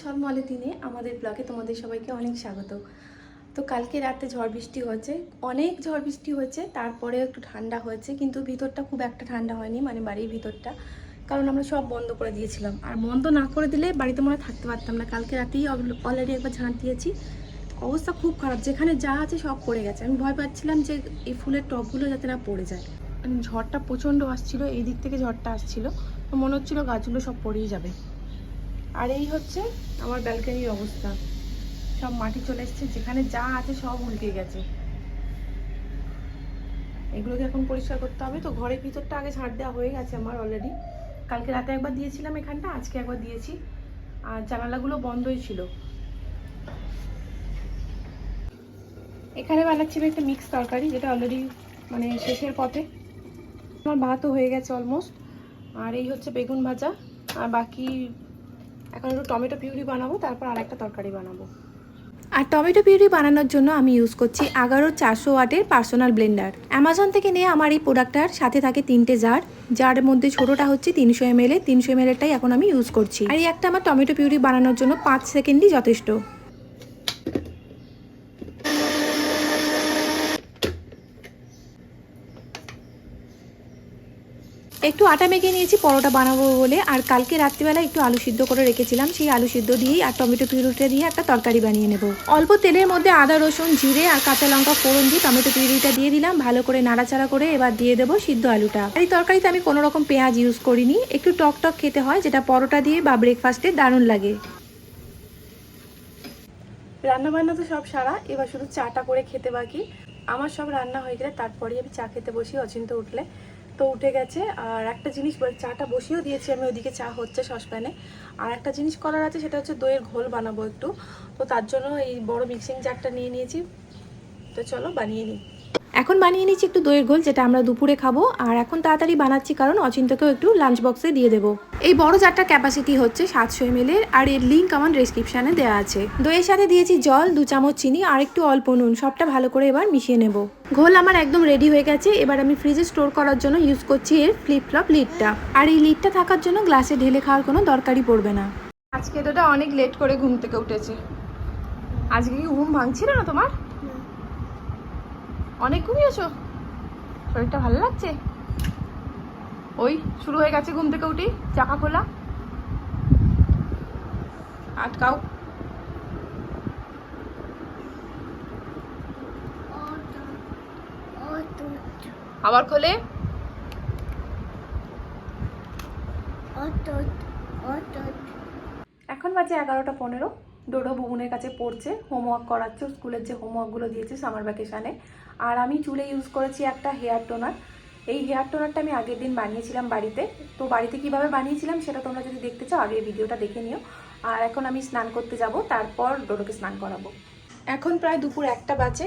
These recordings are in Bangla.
ঝলমলে দিনে আমাদের ব্লগে তোমাদের সবাইকে অনেক স্বাগত। তো কালকে রাতে ঝড় বৃষ্টি হয়েছে, অনেক ঝড় বৃষ্টি হয়েছে তারপরে একটু ঠান্ডা হয়েছে, কিন্তু ভিতরটা খুব একটা ঠান্ডা হয়নি মানে বাড়ির ভিতরটা, কারণ আমরা সব বন্ধ করে দিয়েছিলাম। আর বন্ধ না করে দিলে বাড়িতে মনে থাকতে পারতাম না। কালকে রাতেই অলরেডি একবার ঝাঁট দিয়েছি। অবস্থা খুব খারাপ, যেখানে যা আছে সব পড়ে গেছে। আমি ভয় পাচ্ছিলাম যে এই ফুলের টবগুলো যাতে না পড়ে যায়। মানে ঝড়টা প্রচণ্ড আসছিল, এই দিক থেকে ঝড়টা আসছিল মনে হচ্ছিল গাছগুলো সব পড়েই যাবে। আর এই হচ্ছে আমার ব্যালকনির অবস্থা। সব মাটি চলে এসছে, যেখানে যা আছে সব উল্টে গেছে। এগুলোকে এখন পরিষ্কার করতে হবে। তো ঘরের ভিতরটা আগে ঝাড় দেওয়া হয়ে গেছে আমার অলরেডি কালকে রাতে একবার দিয়েছিলাম এখানটা, আজকে একবার দিয়েছি। আর জানালাগুলো বন্ধই ছিল। এখানে বানাচ্ছি একটা মিক্স তরকারি, যেটা অলরেডি মানে শেষের পথে। আমার ভাতও হয়ে গেছে অলমোস্ট আর এই হচ্ছে বেগুন ভাজা। আর বাকি এখন একটু টমেটো পিউরি বানাবো, তারপর আর একটা তরকারি বানাবো। আর টমেটো পিউরি বানানোর জন্য আমি ইউজ করছি এগারো চারশো ওয়াটের পার্সোনাল ব্লেন্ডার। অ্যামাজন থেকে নিয়ে আমার এই প্রোডাক্টটার সাথে থাকে তিনটে জার যার মধ্যে ছোটোটা হচ্ছে তিনশো এম এল তিনশো এম এলটাই এখন আমি ইউজ করছি। আর এই একটা আমার টমেটো পিউরি বানানোর জন্য পাঁচ সেকেন্ডই যথেষ্ট। একটু আটা মেখে নিয়েছি, পরোটা বানাবো বলে। আর কালকে রাত্রিবেলা একটু আলু সিদ্ধ করে রেখেছিলাম, সেই আলু সিদ্ধ দিয়েই আর টমেটো পিউরিটা দিয়ে একটা তরকারি বানিয়ে নেব। অল্প তেলের মধ্যে আদা, রসুন, জিরে আর কাঁচা লঙ্কা ফোড়ন দিয়ে টমেটো পিউরিটা দিয়ে দিলাম। ভালো করে নাড়াচাড়া করে এবার দিয়ে দেবো সিদ্ধ আলুটা। এই তরকারিতে আমি কোনো রকম পেঁয়াজ ইউজ করিনি। একটু টক টক খেতে হয়, যেটা পরোটা দিয়ে বা ব্রেকফাস্টে দারুণ লাগে। রান্না বান্না তো সব সারা, এবার শুধু চাটা করে খেতে বাকি। আমার সব রান্না হয়ে গেলে তারপরেই আমি চা খেতে বসি অচিন্ত উঠলে। তো উঠে গেছে। আর একটা জিনিস চাটা বসিয়েও দিয়েছি আমি, ওইদিকে চা হচ্ছে সসপ্যানে। আর একটা জিনিস করার আছে, সেটা হচ্ছে দইয়ের ঘোল বানাবো একটু। তো তার জন্য এই বড় মিক্সিং জারটা নিয়ে নিয়েছি। তো চলো বানিয়ে নিই। এখন বানিয়ে নিচ্ছি একটু দইয়ের ঘোল, যেটা আমরা দুপুরে খাব। আর এখন তাড়াতাড়ি বানাচ্ছি কারণ অচিন্তকেও একটু লাঞ্চ বক্সে দিয়ে দেবো। এই বড় জারটার ক্যাপাসিটি হচ্ছে সাতশো এম এর, আর এর লিঙ্ক আমার ডেসক্রিপশানে দেওয়া আছে। দইয়ের সাথে দিয়েছি জল, দু চামচ চিনি, আর একটু অল্প নুন, সবটা ভালো করে এবার মিশিয়ে নেব। ঘোল আমার একদম রেডি হয়ে গেছে, এবার আমি ফ্রিজে স্টোর করার জন্য ইউজ করছি এর ফ্লিপ ফ্লপ লিডটা আর এই লিডটা থাকার জন্য গ্লাসে ঢেলে খাওয়ার কোনো দরকারই পড়বে না। আজকে তোটা অনেক লেট করে ঘুম থেকে উঠেছে। আজকে কি ঘুম ভাঙছিল না তোমার? অনেক ঘুমিয়েছো? শরীরটা ভালো লাগছে? ওই শুরু হয়ে গেছে ঘুম থেকে উঠি চাকা খোলা। আটকাও আবার খোলে। এখন বাজে এগারোটা পনেরো। ডোডো বুবুনের কাছে পড়ছে হোমওয়ার্ক করাচ্ছে স্কুলের যে হোমওয়ার্কগুলো দিয়েছে সামার ভ্যাকেশানে আর আমি চুলে ইউজ করেছি একটা হেয়ার টোনার এই হেয়ার টোনারটা আমি আগের দিন বানিয়েছিলাম বাড়িতে। তো বাড়িতে কীভাবে বানিয়েছিলাম সেটা তোমরা যদি দেখতে চাও, আগে ভিডিওটা দেখে নিও। আর এখন আমি স্নান করতে যাব, তারপর ডোডোকে স্নান করাবো। এখন প্রায় দুপুর একটা বাজে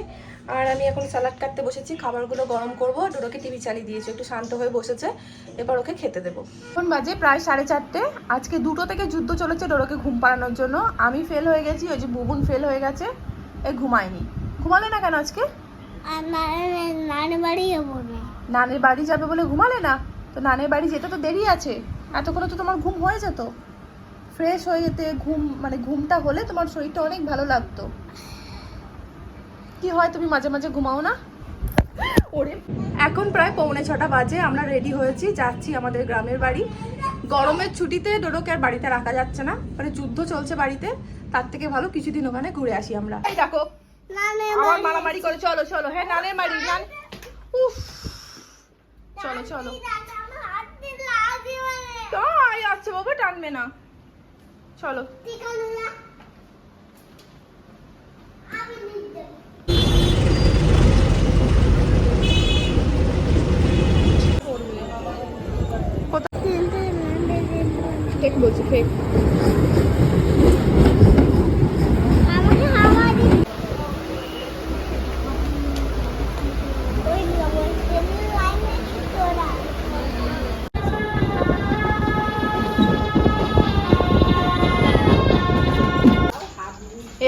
আর আমি এখন স্যালাড কাটতে বসেছি খাবারগুলো গরম করব ডোডোকে টিভি চালিয়ে দিয়েছি একটু শান্ত হয়ে বসেছে এবার ওকে খেতে দেবো। এখন বাজে প্রায় সাড়ে চারটে আজকে দুটো থেকে যুদ্ধ চলেছে ডোডোকে ঘুম পাড়ানোর জন্য আমি ফেল হয়ে গেছি ওই যে বুবুন ফেল হয়ে গেছে এ ঘুমায়নি। ঘুমালে না কেন আজকে? নানের বাড়ি যাবে বলে ঘুমালে না? তো নানের বাড়ি যেতে তো দেরি আছে এতক্ষণে তো তোমার ঘুম হয়ে যেত। ফ্রেশ হয়ে যেতে ঘুম মানে ঘুমটা হলে তোমার শরীরটা অনেক ভালো লাগতো। কি হয় তুমি মাঝে মাঝে ঘুমাও না? ওরে এখন প্রায় পৌনে ছটা বাজে আমরা রেডি হয়েছি যাচ্ছি আমাদের গ্রামের বাড়ি। গরমের ছুটিতে ডোডোকে আর বাড়িতে রাখা যাচ্ছে না মানে যুদ্ধ চলছে বাড়িতে তার থেকে ভালো কিছুদিন ওখানে ঘুরে আসি আমরা। এই দেখো আমার মারামারি করে চলো চলো হ্যাঁ নানের বাড়ি নান। উফ চলো চলো। তাই আচ্ছা বাবা টানবে না। চলো ঠিকানা না আমি নিতে কোথায় ফেক বলছি ফেক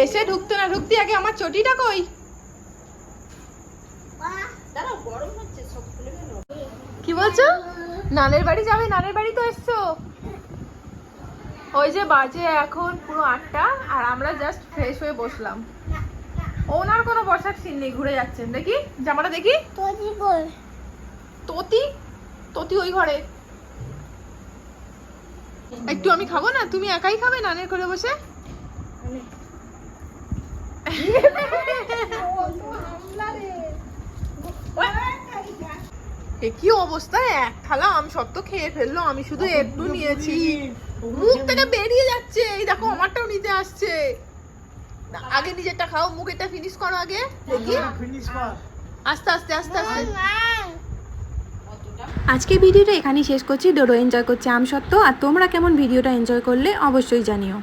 এসে ঢুকতে না ঢুকতে আগে আমার চটিটা কই? কি বলছো? নানের বাড়ি যাবে নানের বাড়ি তো এসছো। ওই যে বাজে এখন পুরো আটটা আর আমরা জাস্ট ফ্রেশ হয়ে বসলাম। ওনার কোনো বসার সিন নেই ঘুরে যাচ্ছেন। দেখি জামাটা দেখি। ততি ততি? ওই ঘরে। একটু আমি খাব না? তুমি একাই খাবে নানের করে বসে? কি অবস্থা? এক থালা আম সব তো খেয়ে ফেলল আমি শুধু একটু নিয়েছি। মুখ থেকে বেরিয়ে যাচ্ছে। এই দেখো আমারটাও নিতে আসছে। আগে নিজেরটা খাও মুখেরটা ফিনিশ করো আগে দেখি। আস্তে আস্তে আস্তে আস্তে। আজকে ভিডিওটা এখানেই শেষ করছি। ডোরো এনজয় করছে আমসত্ত্ব আর তোমরা কেমন ভিডিওটা এনজয় করলে অবশ্যই জানিও।